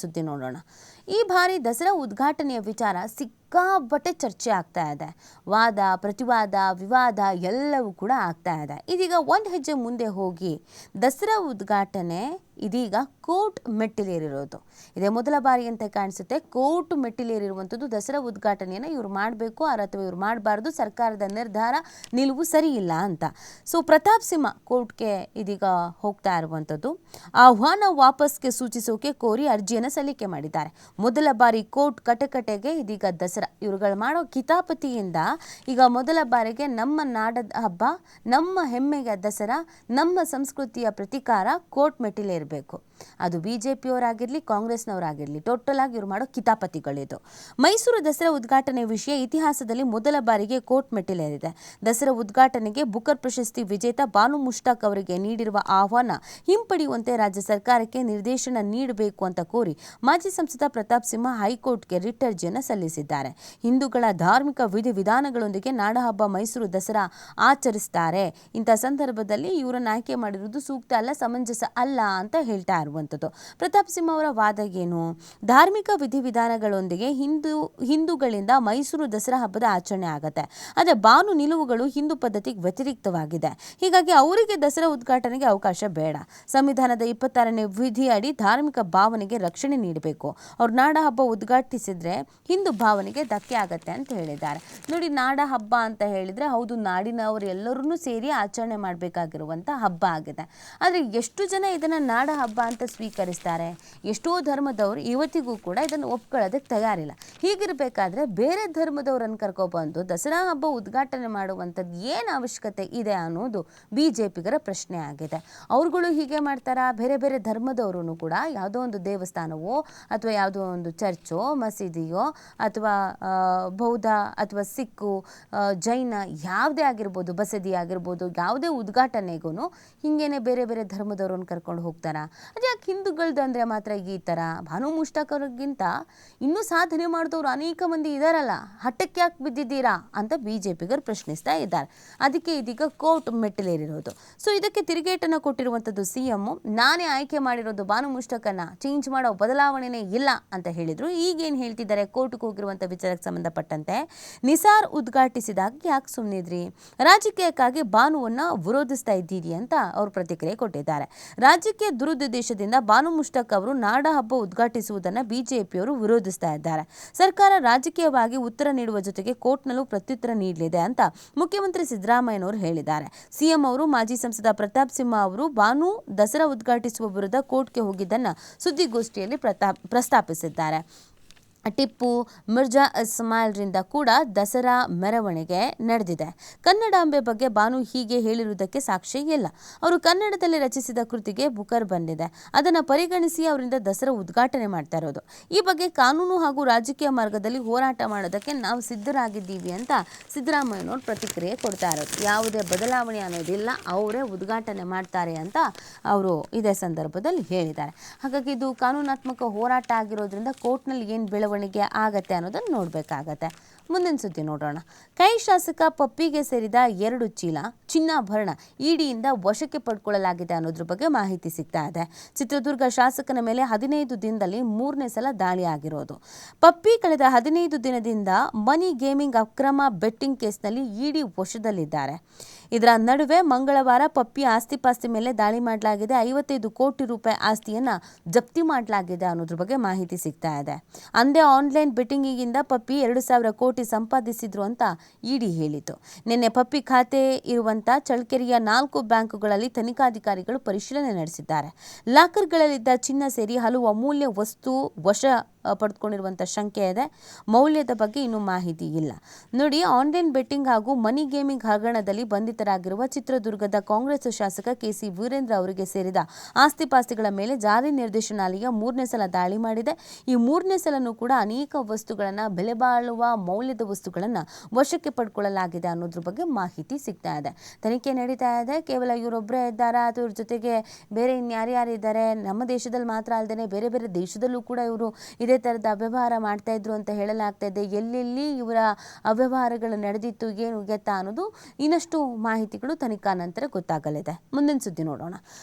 ಸುದ್ದಿ ನೋಡೋಣ. ಈ ಬಾರಿ ದಸರಾ ಉದ್ಘಾಟನೆಯ ವಿಚಾರ ಸಿಕ್ಕಾಪಟ್ಟೆ ಚರ್ಚೆ ಆಗ್ತಾ ಇದೆ. ವಾದ, ಪ್ರತಿವಾದ, ವಿವಾದ ಎಲ್ಲವೂ ಕೂಡ ಆಗ್ತಾ ಇದೆ. ಇದೀಗ ಒಂದು ಹೆಜ್ಜೆ ಮುಂದೆ ಹೋಗಿ ದಸರಾ ಉದ್ಘಾಟನೆ ಇದೀಗ ಕೋರ್ಟ್ ಮೆಟ್ಟಿಲೇರಿರೋದು. ಇದೇ ಮೊದಲ ಬಾರಿ ಅಂತ ಕಾಣಿಸುತ್ತೆ. ಕೋರ್ಟ್ ಮೆಟ್ಟಿಲೇರಿರುವಂಥದ್ದು ದಸರಾ ಉದ್ಘಾಟನೆಯನ್ನು ಇವ್ರು ಮಾಡಬೇಕು ಅಥವಾ ಇವ್ರು ಮಾಡಬಾರ್ದು, ಸರ್ಕಾರದ ನಿರ್ಧಾರ ನಿಲುವು ಸರಿ ಇಲ್ಲ ಅಂತ. ಸೊ ಪ್ರತಾಪ್ ಸಿಂಹ ಕೋರ್ಟ್ಗೆ ಇದೀಗ ಹೋಗ್ತಾ ಇರುವಂಥದ್ದು. ಆಹ್ವಾನ ವಾಪಸ್ಗೆ ಸೂಚಿಸೋಕೆ ಕೋರಿ ಅರ್ಜಿಯನ್ನು ಸಲ್ಲಿಕೆ ಮಾಡಿದ್ದಾರೆ. ಮೊದಲ ಬಾರಿ ಕೋರ್ಟ್ ಕಟಕಟೆಗೆ ಇದೀಗ ದಸರಾ. ಇವ್ರುಗಳು ಮಾಡೋ ಕಿತಾಪತಿಯಿಂದ ಈಗ ಮೊದಲ ಬಾರಿಗೆ ನಮ್ಮ ನಾಡದ ಹಬ್ಬ, ನಮ್ಮ ಹೆಮ್ಮೆಯ ದಸರಾ, ನಮ್ಮ ಸಂಸ್ಕೃತಿಯ ಪ್ರತಿಕಾರ ಕೋರ್ಟ್ ಮೆಟ್ಟಿಲೇರಬೇಕು. de. ಅದು ಬಿ ಜೆ ಪಿಯವರಾಗಿರಲಿ ಕಾಂಗ್ರೆಸ್ನವರಾಗಿರಲಿ ಟೋಟಲ್ ಆಗಿ ಇವ್ರು ಮಾಡೋ ಕಿತಾಪತಿಗಳಿದು. ಮೈಸೂರು ದಸರಾ ಉದ್ಘಾಟನೆ ವಿಷಯ ಇತಿಹಾಸದಲ್ಲಿ ಮೊದಲ ಬಾರಿಗೆ ಕೋರ್ಟ್ ಮೆಟ್ಟಿಲೇರಿದೆ. ದಸರಾ ಉದ್ಘಾಟನೆಗೆ ಬುಕರ್ ಪ್ರಶಸ್ತಿ ವಿಜೇತ ಬಾನು ಮುಷ್ತಾಕ್ ಅವರಿಗೆ ನೀಡಿರುವ ಆಹ್ವಾನ ಹಿಂಪಡೆಯುವಂತೆ ರಾಜ್ಯ ಸರ್ಕಾರಕ್ಕೆ ನಿರ್ದೇಶನ ನೀಡಬೇಕು ಅಂತ ಕೋರಿ ಮಾಜಿ ಸಂಸದ ಪ್ರತಾಪ್ ಸಿಂಹ ಹೈಕೋರ್ಟ್ಗೆ ರಿಟ್ ಅರ್ಜಿಯನ್ನು ಸಲ್ಲಿಸಿದ್ದಾರೆ. ಹಿಂದೂಗಳ ಧಾರ್ಮಿಕ ವಿಧಿವಿಧಾನಗಳೊಂದಿಗೆ ನಾಡಹಬ್ಬ ಮೈಸೂರು ದಸರಾ ಆಚರಿಸ್ತಾರೆ. ಇಂಥ ಸಂದರ್ಭದಲ್ಲಿ ಇವರನ್ನು ಆಯ್ಕೆ ಮಾಡಿರುವುದು ಸೂಕ್ತ ಅಲ್ಲ, ಸಮಂಜಸ ಅಲ್ಲ ಅಂತ ಹೇಳ್ತಾ ಇರುವಂಥದ್ದು ಪ್ರತಾಪ್ ಸಿಂಹ ಅವರ ವಾದ ಏನು? ಧಾರ್ಮಿಕ ವಿಧಿವಿಧಾನಗಳೊಂದಿಗೆ ಹಿಂದೂ, ಹಿಂದೂಗಳಿಂದ ಮೈಸೂರು ದಸರಾ ಹಬ್ಬದ ಆಚರಣೆ ಆಗುತ್ತೆ. ಆದರೆ ಬಾನು ನಿಲುವುಗಳು ಹಿಂದೂ ಪದ್ಧತಿಗೆ ವ್ಯತಿರಿಕ್ತವಾಗಿದೆ. ಹೀಗಾಗಿ ಅವರಿಗೆ ದಸರಾ ಉದ್ಘಾಟನೆಗೆ ಅವಕಾಶ ಬೇಡ. ಸಂವಿಧಾನದ ಇಪ್ಪತ್ತಾರನೇ ವಿಧಿ ಅಡಿ ಧಾರ್ಮಿಕ ಭಾವನೆಗೆ ರಕ್ಷಣೆ ನೀಡಬೇಕು. ಅವ್ರು ನಾಡ ಹಬ್ಬ ಉದ್ಘಾಟಿಸಿದ್ರೆ ಹಿಂದೂ ಭಾವನೆಗೆ ಧಕ್ಕೆ ಆಗತ್ತೆ ಅಂತ ಹೇಳಿದ್ದಾರೆ. ನೋಡಿ, ನಾಡ ಹಬ್ಬ ಅಂತ ಹೇಳಿದ್ರೆ ಹೌದು, ನಾಡಿನವರು ಎಲ್ಲರೂ ಸೇರಿ ಆಚರಣೆ ಮಾಡಬೇಕಾಗಿರುವಂಥ ಹಬ್ಬ ಆಗಿದೆ. ಆದರೆ ಎಷ್ಟು ಜನ ಇದನ್ನು ನಾಡ ಹಬ್ಬ ಅಂತ ಸ್ವೀಕರಿಸ್ತಾರೆ. ಎಷ್ಟೋ ಧರ್ಮದವರು ಇವತ್ತಿಗೂ ಕೂಡ ಇದನ್ನು ಒಪ್ಕೊಳ್ಳೋದಕ್ಕೆ ತಯಾರಿಲ್ಲ. ಹೀಗಿರಬೇಕಾದ್ರೆ ಬೇರೆ ಧರ್ಮದವರನ್ನು ಕರ್ಕೊಬಂದು ದಸರಾ ಹಬ್ಬ ಉದ್ಘಾಟನೆ ಮಾಡುವಂಥದ್ದು ಏನು ಅವಶ್ಯಕತೆ ಇದೆ ಅನ್ನೋದು ಬಿ ಜೆ ಪಿಗರ ಪ್ರಶ್ನೆ ಆಗಿದೆ. ಅವ್ರುಗಳು ಹೀಗೆ ಮಾಡ್ತಾರಾ? ಬೇರೆ ಬೇರೆ ಧರ್ಮದವರು ಕೂಡ ಯಾವುದೋ ಒಂದು ದೇವಸ್ಥಾನವೋ ಅಥವಾ ಯಾವುದೋ ಒಂದು ಚರ್ಚೋ, ಮಸೀದಿಯೋ ಅಥವಾ ಬೌದ್ಧ ಅಥವಾ ಸಿಕ್ಕು ಜೈನ ಯಾವುದೇ ಆಗಿರ್ಬೋದು, ಬಸದಿ ಆಗಿರ್ಬೋದು, ಯಾವುದೇ ಉದ್ಘಾಟನೆಗೂ ಹಿಂಗೇನೆ ಬೇರೆ ಬೇರೆ ಧರ್ಮದವ್ರನ್ನ ಕರ್ಕೊಂಡು ಹೋಗ್ತಾರಾ? ಅದು ಯಾಕೆ ಹಿಂದೂಗಳ್ದು ಅಂದರೆ ಮಾತ್ರ ಈ ಥರ ಭಾನು ಮುಷ್ಟಕರಿಗಿಂತ ಇನ್ನೂ ಸಾಧನೆ ಮಾಡಿದವರು ಅನೇಕ ಮಂದಿ ಇದಾರಲ್ಲ. ಹಠಕ್ಕೆ ಯಾಕೆ ಬಿದ್ದಿದ್ದೀರಾ ಅಂತ ಬಿ ಜೆ ಪಿಗರು ಪ್ರಶ್ನಿಸ್ತಾ ಇದ್ದಾರೆ. ಅದಕ್ಕೆ ಇದೀಗ ಕೋರ್ಟ್ ಮೆಟ್ಟಿಲೇರಿರೋದು. ಸೊ ಇದಕ್ಕೆ ತಿರುಗೇಟನ್ನು ಕೊಟ್ಟಿರುವಂಥದ್ದು ಸಿ ಎಂ ನಾನೇ ಆಯ್ಕೆ ಮಾಡಿರೋದು ಭಾನು ಮುಷ್ಟಕನ್ನ ಚೇಂಜ್ ಮಾಡೋ ಬದಲಾವಣೆನೇ ಇಲ್ಲ ಅಂತ ಹೇಳಿದರು. ಈಗೇನು ಹೇಳ್ತಿದ್ದಾರೆ? ಕೋರ್ಟ್ಗೆ ಹೋಗಿರುವಂಥ ವಿಚಾರಕ್ಕೆ ಸಂಬಂಧಪಟ್ಟಂತೆ ನಿಸಾರ್ ಉದ್ಘಾಟಿಸಿದಾಗ ಯಾಕೆ ಸುಮ್ಮನಿದ್ರಿ ರಾಜಕೀಯಕ್ಕಾಗಿ ಭಾನುವನ್ನು ವಿರೋಧಿಸ್ತಾ ಇದ್ದೀರಿ ಅಂತ ಅವರು ಪ್ರತಿಕ್ರಿಯೆ ಕೊಟ್ಟಿದ್ದಾರೆ. ರಾಜ್ಯಕ್ಕೆ ದುರುದ್ದೇಶದಿಂದ ಬಾನು ಮುಷ್ತಾಕ್ ಅವರು ನಾಡ ಹಬ್ಬ ಉದ್ಘಾಟಿಸುವುದನ್ನು ಬಿಜೆಪಿಯವರು ವಿರೋಧಿಸ್ತಾ ಇದ್ದಾರೆ. ಸರ್ಕಾರ ರಾಜಕೀಯವಾಗಿ ಉತ್ತರ ನೀಡುವ ಜೊತೆಗೆ ಕೋರ್ಟ್ನಲ್ಲೂ ಪ್ರತ್ಯುತ್ತರ ನೀಡಲಿದೆ ಅಂತ ಮುಖ್ಯಮಂತ್ರಿ ಸಿದ್ದರಾಮಯ್ಯನವರು ಹೇಳಿದ್ದಾರೆ. ಸಿಎಂ ಅವರು, ಮಾಜಿ ಸಂಸದ ಪ್ರತಾಪ್ ಸಿಂಹ ಅವರು ಬಾನು ದಸರಾ ಉದ್ಘಾಟಿಸುವ ವಿರುದ್ಧ ಕೋರ್ಟ್ಗೆ ಹೋಗಿದ್ದನ್ನು ಸುದ್ದಿಗೋಷ್ಠಿಯಲ್ಲಿ ಪ್ರತಾಪ್, ಪ್ರಸ್ತಾಪಿಸಿದ್ದಾರೆ. ಟಿಪ್ಪು ಮಿರ್ಜಾ ಇಸ್ಮಾಯಿಲ್ರಿಂದ ಕೂಡ ದಸರಾ ಮೆರವಣಿಗೆ ನಡೆದಿದೆ. ಕನ್ನಡಾಂಬೆ ಬಗ್ಗೆ ಬಾನು ಹೀಗೆ ಹೇಳಿರುವುದಕ್ಕೆ ಸಾಕ್ಷಿ ಇಲ್ಲ. ಅವರು ಕನ್ನಡದಲ್ಲಿ ರಚಿಸಿದ ಕೃತಿಗೆ ಬುಕರ್ ಬಂದಿದೆ. ಅದನ್ನು ಪರಿಗಣಿಸಿ ಅವರಿಂದ ದಸರಾ ಉದ್ಘಾಟನೆ ಮಾಡ್ತಾ ಇರೋದು. ಈ ಬಗ್ಗೆ ಕಾನೂನು ಹಾಗೂ ರಾಜಕೀಯ ಮಾರ್ಗದಲ್ಲಿ ಹೋರಾಟ ಮಾಡೋದಕ್ಕೆ ನಾವು ಸಿದ್ಧರಾಗಿದ್ದೀವಿ ಅಂತ ಸಿದ್ದರಾಮಯ್ಯನವರು ಪ್ರತಿಕ್ರಿಯೆ ಕೊಡ್ತಾ ಇರೋದು. ಯಾವುದೇ ಬದಲಾವಣೆ ಅನ್ನೋದಿಲ್ಲ. ಅವರೇ ಉದ್ಘಾಟನೆ ಮಾಡ್ತಾರೆ ಅಂತ ಅವರು ಇದೇ ಸಂದರ್ಭದಲ್ಲಿ ಹೇಳಿದ್ದಾರೆ. ಹಾಗಾಗಿ ಇದು ಕಾನೂನಾತ್ಮಕ ಹೋರಾಟ ಆಗಿರೋದ್ರಿಂದ ಕೋರ್ಟ್ನಲ್ಲಿ ಏನು ಬೆಳವಣಿಗೆ ಆಗತ್ತೆ ಅನ್ನೋದನ್ನು ನೋಡಬೇಕಾಗತ್ತೆ. ಮುಂದಿನ ಸುದ್ದಿ ನೋಡೋಣ. ಕೈ ಶಾಸಕ ಪಪ್ಪಿಗೆ ಸೇರಿದ ಎರಡು ಚೀಲ, ಚಿನ್ನಾಭರಣ ಇಡಿಯಿಂದ ವಶಕ್ಕೆ ಪಡ್ಕೊಳ್ಳಲಾಗಿದೆ ಅನ್ನೋದ್ರ ಬಗ್ಗೆ ಮಾಹಿತಿ ಸಿಗ್ತಾ ಇದೆ. ಚಿತ್ರದುರ್ಗ ಶಾಸಕನ ಮೇಲೆ ಹದಿನೈದು ದಿನದಲ್ಲಿ ಮೂರನೇ ಸಲ ದಾಳಿ ಆಗಿರೋದು. ಪಪ್ಪಿ ಕಳೆದ ಹದಿನೈದು ದಿನದಿಂದ ಮನಿ ಗೇಮಿಂಗ್ ಅಕ್ರಮ ಬೆಟ್ಟಿಂಗ್ ಕೇಸ್ನಲ್ಲಿ ಇಡಿ ವಶದಲ್ಲಿದ್ದಾರೆ. ಇದರ ನಡುವೆ ಮಂಗಳವಾರ ಪಪ್ಪಿ ಆಸ್ತಿಪಾಸ್ತಿ ಮೇಲೆ ದಾಳಿ ಮಾಡಲಾಗಿದೆ. ಐವತ್ತೈದು ಕೋಟಿ ರೂಪಾಯಿ ಆಸ್ತಿಯನ್ನ ಜಪ್ತಿ ಮಾಡಲಾಗಿದೆ ಅನ್ನೋದ್ರ ಬಗ್ಗೆ ಮಾಹಿತಿ ಸಿಗ್ತಾ ಇದೆ. ಅಂದೇ ಆನ್ಲೈನ್ ಬೆಟ್ಟಿಂಗಿಗಿಂದ ಪಪ್ಪಿ ಎರಡು ಸಾವಿರ ಕೋಟಿ ಸಂಪಾದಿಸಿದ್ರು ಅಂತ ಇಡಿ ಹೇಳಿತು. ನಿನ್ನೆ ಪಪ್ಪಿ ಖಾತೆ ಇರುವಂತ ಚಳ್ಳಕೆರೆಯ ನಾಲ್ಕು ಬ್ಯಾಂಕುಗಳಲ್ಲಿ ತನಿಖಾಧಿಕಾರಿಗಳು ಪರಿಶೀಲನೆ ನಡೆಸಿದ್ದಾರೆ. ಲಾಕರ್ಗಳಲ್ಲಿದ್ದ ಚಿನ್ನ ಸೇರಿ ಹಲವು ಅಮೂಲ್ಯ ವಸ್ತು ವಶ ಪಡೆದುಕೊಂಡಿರುವಂಥ ಶಂಕೆ ಇದೆ. ಮೌಲ್ಯದ ಬಗ್ಗೆ ಇನ್ನೂ ಮಾಹಿತಿ ಇಲ್ಲ. ನೋಡಿ ಆನ್ಲೈನ್ ಬೆಟ್ಟಿಂಗ್ ಹಾಗೂ ಮನಿ ಗೇಮಿಂಗ್ ಹಗರಣದಲ್ಲಿ ಬಂಧಿತರಾಗಿರುವ ಚಿತ್ರದುರ್ಗದ ಕಾಂಗ್ರೆಸ್ ಶಾಸಕ ಕೆ ಸಿ ವೀರೇಂದ್ರ ಅವರಿಗೆ ಸೇರಿದ ಆಸ್ತಿಪಾಸ್ತಿಗಳ ಮೇಲೆ ಜಾರಿ ನಿರ್ದೇಶನಾಲಯ ಮೂರನೇ ಸಲ ದಾಳಿ ಮಾಡಿದೆ. ಈ ಮೂರನೇ ಸಲನೂ ಕೂಡ ಅನೇಕ ವಸ್ತುಗಳನ್ನು, ಬೆಲೆ ಬಾಳುವ ಮೌಲ್ಯದ ವಸ್ತುಗಳನ್ನು ವಶಕ್ಕೆ ಪಡ್ಕೊಳ್ಳಲಾಗಿದೆ ಅನ್ನೋದ್ರ ಬಗ್ಗೆ ಮಾಹಿತಿ ಸಿಗ್ತಾ ಇದೆ. ತನಿಖೆ ನಡೀತಾ ಇದೆ. ಕೇವಲ ಇವರೊಬ್ಬರೇ ಇದ್ದಾರಾ? ಅಥವಾ ಇವ್ರ ಜೊತೆಗೆ ಬೇರೆ ಇನ್ಯಾರ್ಯಾರಿದ್ದಾರೆ? ನಮ್ಮ ದೇಶದಲ್ಲಿ ಮಾತ್ರ ಅಲ್ಲದೆ ಬೇರೆ ಬೇರೆ ದೇಶದಲ್ಲೂ ಕೂಡ ಇವರು ಇದೇ ಥರದ ಅವ್ಯವಹಾರ ಮಾಡ್ತಾ ಇದ್ರು ಅಂತ ಹೇಳಲಾಗ್ತಾ ಇದೆ. ಎಲ್ಲೆಲ್ಲಿ ಇವರ ಅವ್ಯವಹಾರಗಳು ನಡೆದಿತ್ತು, ಏನು ಗೆತ್ತ ಅನ್ನೋದು ಇನ್ನಷ್ಟು ಮಾಹಿತಿಗಳು ತನಿಖಾ ನಂತರ ಗೊತ್ತಾಗಲಿದೆ. ಮುಂದಿನ ಸುದ್ದಿ ನೋಡೋಣ.